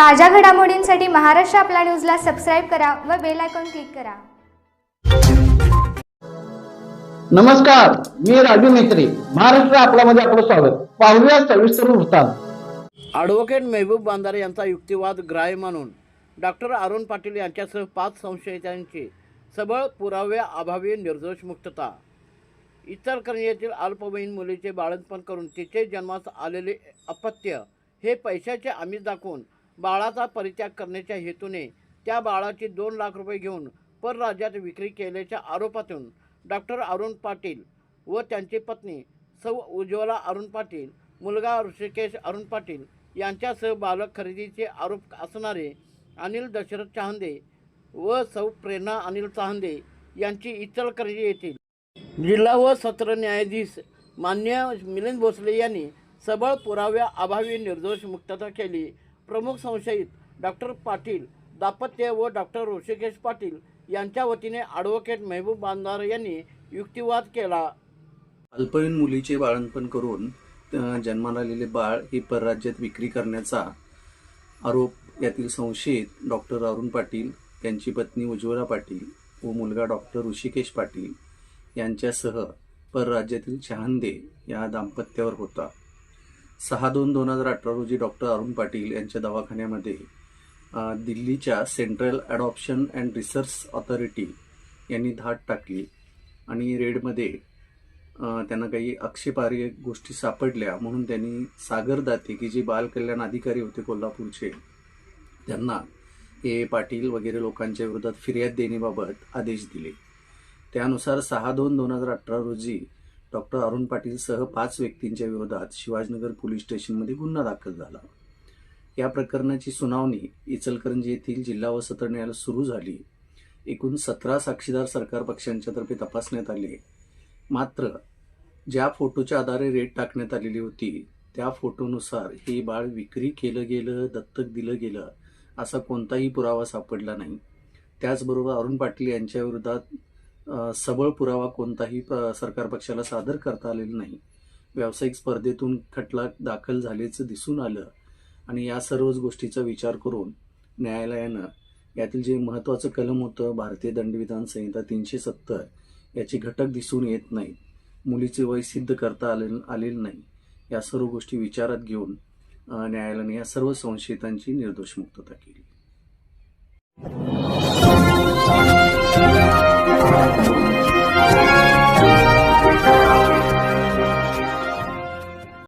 ताज्या घडामोडींसाठी महाराष्ट्र आपला न्यूजला सबस्क्राईब करा व बेल आयकॉन क्लिक करा. नमस्कार मी राजू मेत्री महाराष्ट्र आपल्यामध्ये आपलं स्वागत. पाहूया सविस्तर वृत्तांत. ॲडव्होकेट मेहबूब बांधारे यांचा युक्तिवाद ग्राह्य मानून डॉक्टर अरुण पाटील यांच्यासह पाच संशयितांची सबळ पुराव्याअभावी निर्दोष मुक्तता. इचलकरंजी येथील अल्पवयीन मुलीचे बाळंतपण करून तिचे जन्मास आलेले अपत्य हे पैशाचे आमिष दाखवून बाळाचा परित्याग करण्याच्या हेतूने त्या बाळाची दोन लाख रुपये घेऊन परराज्यात विक्री केल्याच्या आरोपातून डॉक्टर अरुण पाटील व त्यांची पत्नी सौ उज्ज्वला अरुण पाटील मुलगा ऋषिकेश अरुण पाटील यांच्यासह बालक खरेदीचे आरोप असणारे अनिल दशरथ चाहंदे व सौ प्रेरणा अनिल चाहंदे यांची इचलकरंजी येथील. जिल्हा व सत्र न्यायाधीश मान्य मिलिंद भोसले यांनी सबळ पुराव्या अभावी निर्दोष मुक्तता केली. प्रमुख संशयित डॉक्टर पाटील दापत्य व डॉक्टर ऋषिकेश पाटील यांच्या वतीने ॲडव्होकेट मेहबूब बांधार यांनी युक्तिवाद केला. अल्पवयीन मुलीचे बाळंतपण करून जन्माला आलेले बाळ हे परराज्यात विक्री करण्याचा आरोप यातील संशयित डॉक्टर अरुण पाटील त्यांची पत्नी उज्ज्वला पाटील व मुलगा डॉक्टर ऋषिकेश पाटील यांच्यासह परराज्यातील शहांदे या दाम्पत्यावर होता. सहा दोन दोन हजार अठरा रोजी डॉक्टर अरुण पाटील यांच्या दवाखान्यामध्ये दिल्लीच्या central adoption and research authority यांनी धाड टाकली आणि रेडमध्ये त्यांना काही आक्षेपार्ह गोष्टी सापडल्या म्हणून त्यांनी सागर दाते की जे बालकल्याण अधिकारी होते कोल्हापूरचे त्यांना हे पाटील वगैरे लोकांच्या विरोधात फिर्याद देण्याबाबत आदेश दिले. त्यानुसार सहा दोन दोन हजार अठरा रोजी डॉक्टर अरुण पाटीलसह पाच व्यक्तींच्या विरोधात शिवाजीनगर पोलीस स्टेशनमध्ये गुन्हा दाखल झाला. या प्रकरणाची सुनावणी इचलकरंजी येथील जिल्हा व सत्र न्यायालय सुरू झाली. एकूण सतरा साक्षीदार सरकार पक्षांच्यातर्फे तपासण्यात आले. मात्र ज्या फोटोच्या आधारे रेट टाकण्यात आलेली होती त्या फोटोनुसार हे बाळ विक्री केलं गेलं दत्तक दिलं गेलं असा कोणताही पुरावा सापडला नाही. त्याचबरोबर अरुण पाटील यांच्या विरोधात सबळ पुरावा कोणताही प- सरकार पक्षाला सादर करता आलेला नाही. व्यावसायिक स्पर्धेतून खटला दाखल झाल्याचं दिसून आलं आणि या सर्वच गोष्टीचा विचार करून न्यायालयानं यातील जे महत्त्वाचं कलम होतं भारतीय दंडविधान संहिता तीनशे सत्तर याचे घटक दिसून येत नाहीत. मुलीचे वय सिद्ध करता आले आलेलं नाही. या सर्व गोष्टी विचारात घेऊन न्यायालयाने या सर्व संशयितांची निर्दोष मुक्तता केली. Thank you.